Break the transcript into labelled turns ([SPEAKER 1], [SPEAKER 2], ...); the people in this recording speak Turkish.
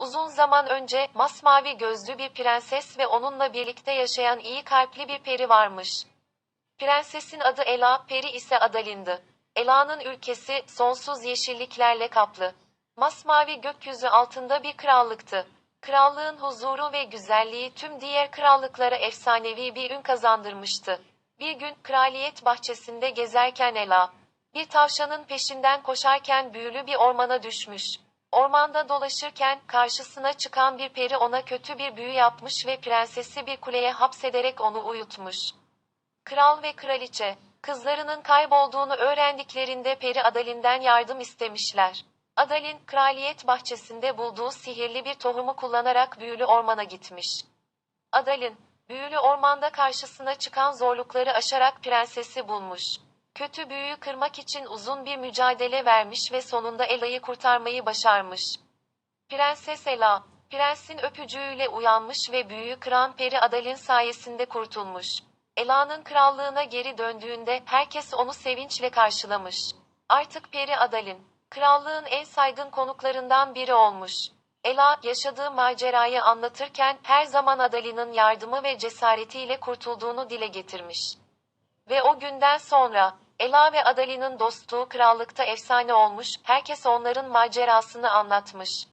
[SPEAKER 1] Uzun zaman önce masmavi gözlü bir prenses ve onunla birlikte yaşayan iyi kalpli bir peri varmış. Prensesin adı Ela, peri ise Adalin'di. Ela'nın ülkesi sonsuz yeşilliklerle kaplı. Masmavi gökyüzü altında bir krallıktı. Krallığın huzuru ve güzelliği tüm diğer krallıklara efsanevi bir ün kazandırmıştı. Bir gün kraliyet bahçesinde gezerken Ela, bir tavşanın peşinden koşarken büyülü bir ormana düşmüş. Ormanda dolaşırken karşısına çıkan bir peri ona kötü bir büyü yapmış ve prensesi bir kuleye hapsederek onu uyutmuş. Kral ve kraliçe, kızlarının kaybolduğunu öğrendiklerinde Peri Adalin'den yardım istemişler. Adalin, kraliyet bahçesinde bulduğu sihirli bir tohumu kullanarak büyülü ormana gitmiş. Adalin, büyülü ormanda karşısına çıkan zorlukları aşarak prensesi bulmuş. Kötü büyüyü kırmak için uzun bir mücadele vermiş ve sonunda Ela'yı kurtarmayı başarmış. Prenses Ela, prensin öpücüğüyle uyanmış ve büyüyü kıran Peri Adalin sayesinde kurtulmuş. Ela'nın krallığına geri döndüğünde herkes onu sevinçle karşılamış. Artık Peri Adalin, krallığın en saygın konuklarından biri olmuş. Ela, yaşadığı macerayı anlatırken her zaman Adalin'in yardımı ve cesaretiyle kurtulduğunu dile getirmiş. Ve o günden sonra, Ela ve Adalin'in dostluğu krallıkta efsane olmuş, herkes onların macerasını anlatmış.